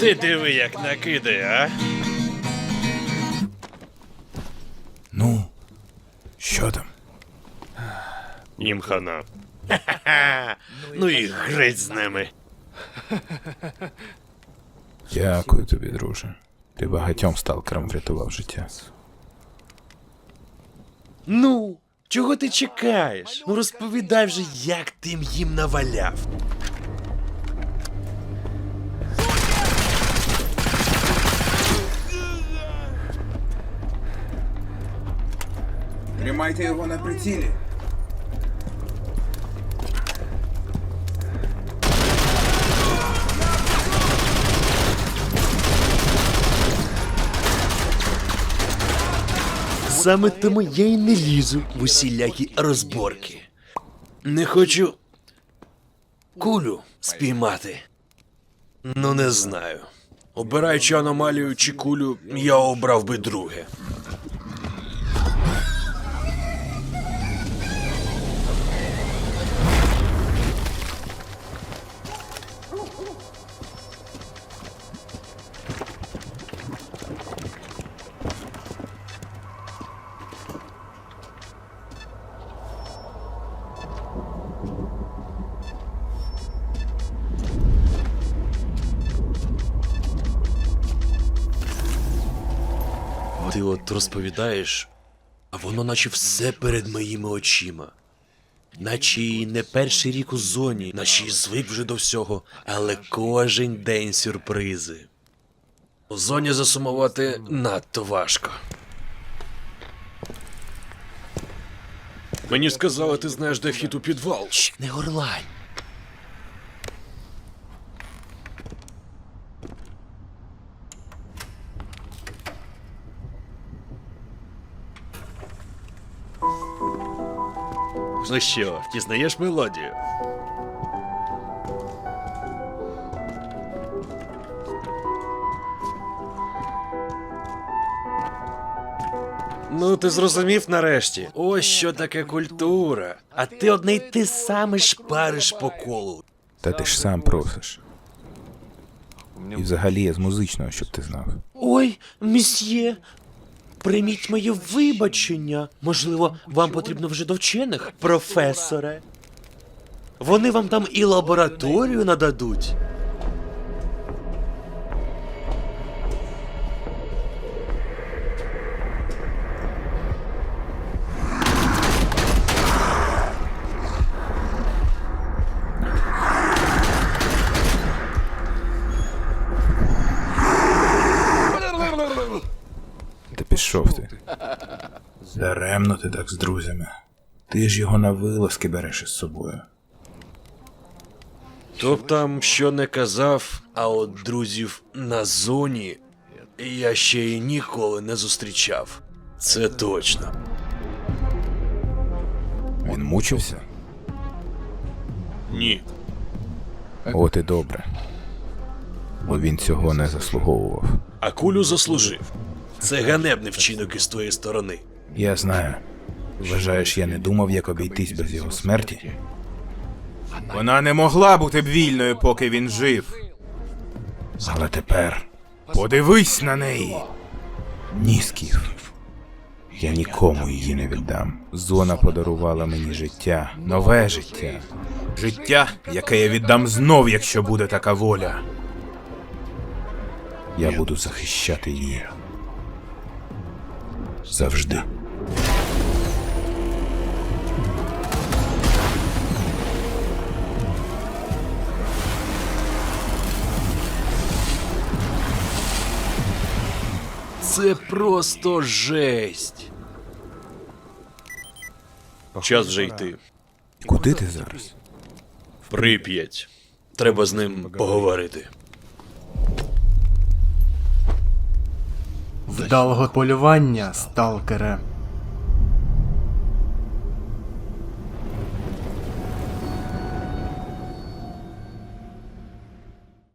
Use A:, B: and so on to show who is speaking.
A: Ти диви, як накидає, а?
B: Ну, що там?
A: Їм хана. Ха-ха-ха. Ну і греть з ними.
B: Дякую тобі, друже. Ти багатьом сталкерам врятував життя.
A: Ну, чого ти чекаєш? Ну розповідай вже, як ти їм наваляв.
C: Тримайте його на прицілі.
A: Саме тому я й не лізу в усілякі розборки. Не хочу кулю спіймати. Ну, не знаю. Обираючи аномалію чи кулю, я обрав би друге. Ти от розповідаєш, а воно наче все перед моїми очима. Наче і не перший рік у зоні, наче й звик вже до всього, але кожен день сюрпризи. У зоні засумувати надто важко. Мені сказали, ти знаєш, де вхід у підвал. Чш, не горлань. Ну що, впізнаєш мелодію? Ну, ти зрозумів нарешті. Ось що таке культура. А ти одне й ти саме шпариш по колу.
B: Та ти ж сам просиш. І взагалі я з музичного, щоб ти знав.
A: Ой, місьє, прийміть моє вибачення. Можливо, вам потрібно вже до вчених, професоре. Вони вам там і лабораторію нададуть.
B: Пішов ти. Даремно ти так з друзями. Ти ж його на вилазки береш із собою.
A: Хто б там що не казав, а от друзів на зоні я ще й ніколи не зустрічав. Це точно.
B: Він мучився?
A: Ні.
B: От і добре. Бо він цього не заслуговував.
A: А кулю заслужив. Це ганебний вчинок із твоєї сторони.
B: Я знаю. Вважаєш, я не думав, як обійтись без його смерті? Вона не могла бути б вільною, поки він жив. Але тепер подивись на неї. Ні, Скіф. Я нікому її не віддам. Зона подарувала мені життя, нове життя. Життя, яке я віддам знов, якщо буде така воля. Я буду захищати її. Завжди.
A: Це просто жесть. Час вже йти.
B: Куди ти зараз?
A: Прип'ять. Треба з ним поговорити.
D: Вдалого полювання, сталкере.